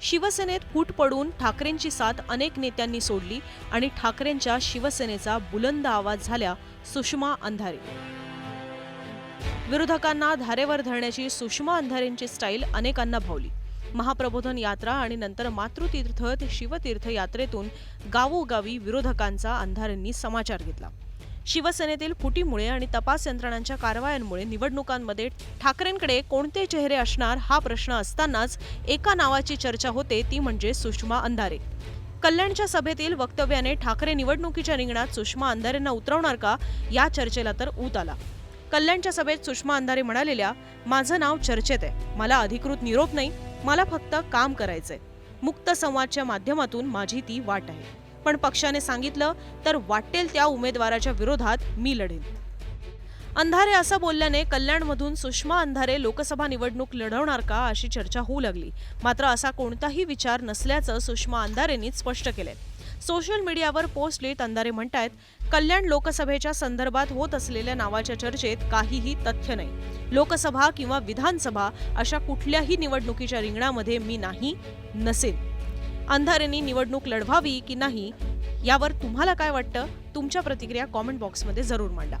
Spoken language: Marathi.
शिवसेनेत फूट पडून ठाकरेंची साथ अनेक नेत्यांनी सोडली आणि ठाकरेंच्या शिवसेनेचा बुलंद आवाज झाल्या सुषमा अंधारे. विरोधकांना धारेवर धरण्याची सुषमा अंधारेंची स्टाईल अनेकांना भावली. महाप्रबोधन यात्रा आणि नंतर मातृतीर्थ ते शिवतीर्थ यात्रेतून गावोगावी विरोधकांचा अंधारेंनी समाचार घेतला. शिवसेनेतील फुटीमुळे आणि तपास यंत्रणांच्या कारवायांमुळे निवडणुकांमध्ये ठाकरेंकडे कोणते चेहरे असणार हा प्रश्न असतानाच एका नावाची चर्चा होते ती म्हणजे सुषमा अंधारे. कल्याणच्या सभेतील वक्तव्याने ठाकरे निवडणुकीच्या रिंगणात सुषमा अंधारेंना उतरवणार का या चर्चेला तर ऊत आला. कल्याणच्या सभेत सुषमा अंधारे म्हणालेल्या माझं नाव चर्चेत आहे. मला अधिकृत निरोप नाही. मला फक्त काम करायचंय. मुक्त संवादच्या माध्यमातून माझी ती वाट आहे. पण पक्षाने सांगितलं तर वाटेल त्या उमेदवाराच्या विरोधात मी लढेन. अंधारे असं बोलल्याने कल्याणमधून सुषमा अंधारे लोकसभा निवडणूक लढवणार का अशी चर्चा होऊ लागली. मात्र असा कोणताही विचार नसल्याचं सुषमा अंधारेंनीच स्पष्ट केलंय. सोशल मीडियावर पोस्ट लिहित अंधारे म्हणतायत कल्याण लोकसभेच्या संदर्भात होत असलेल्या नावाच्या चर्चेत काहीही तथ्य नाही. लोकसभा किंवा विधानसभा अशा कुठल्याही निवडणुकीच्या रिंगणामध्ये मी नाही नसेल अंधारेंनी निवडणूक लढवावी की नाही यावर तुम्हाला काय वाटतं? तुमच्या प्रतिक्रिया कॉमेंट बॉक्समध्ये जरूर मांडा.